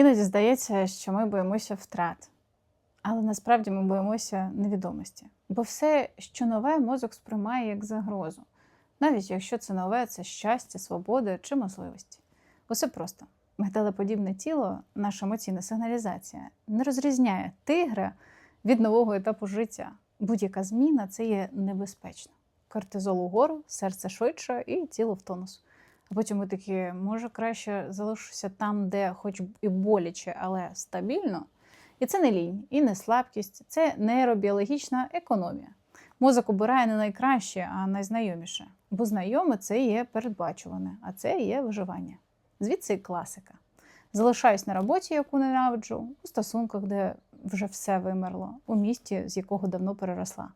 Іноді здається, що ми боїмося втрат, але насправді ми боїмося невідомості. Бо все, що нове, мозок сприймає як загрозу, навіть якщо це нове, це щастя, свобода чи можливості. Усе просто. Металеподібне тіло, наша емоційна сигналізація, не розрізняє тигра від нового етапу життя. Будь-яка зміна це є небезпечно. Кортизол угору, серце швидше і тіло в тонус. А потім ми такі, може, краще залишуся там, де хоч і боляче, але стабільно. І це не лінь, і не слабкість, це нейробіологічна економія. Мозок обирає не найкраще, а найзнайоміше. Бо знайоме це є передбачуване, а це є виживання. Звідси і класика. Залишаюсь на роботі, яку ненавиджу, у стосунках, де вже все вимерло, у місті, з якого давно переросла.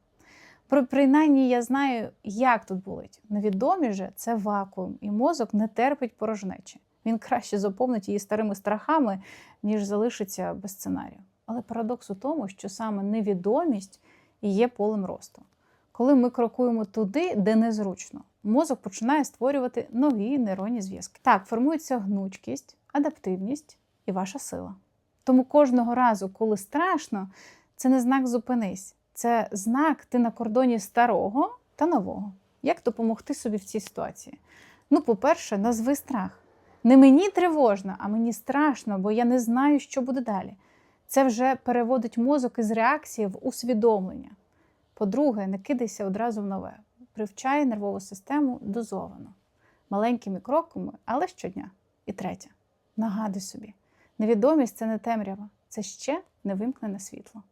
Про принаймні я знаю, як тут болить. Невідомі же це вакуум, і мозок не терпить порожнечі. Він краще заповнить її старими страхами, ніж залишиться без сценарію. Але парадокс у тому, що саме невідомість і є полем росту. Коли ми крокуємо туди, де незручно, мозок починає створювати нові нейронні зв'язки. Так, формується гнучкість, адаптивність і ваша сила. Тому кожного разу, коли страшно, це не знак зупинись, це знак ти на кордоні старого та нового. Як допомогти собі в цій ситуації? Ну, по-перше, назви страх. Не мені тривожно, а мені страшно, бо я не знаю, що буде далі. Це вже переводить мозок із реакції в усвідомлення. По-друге, не кидайся одразу в нове. Привчай нервову систему дозовано, маленькими кроками, але щодня. І третє, нагадуй собі, невідомість це не темрява, це ще не вимкнене світло.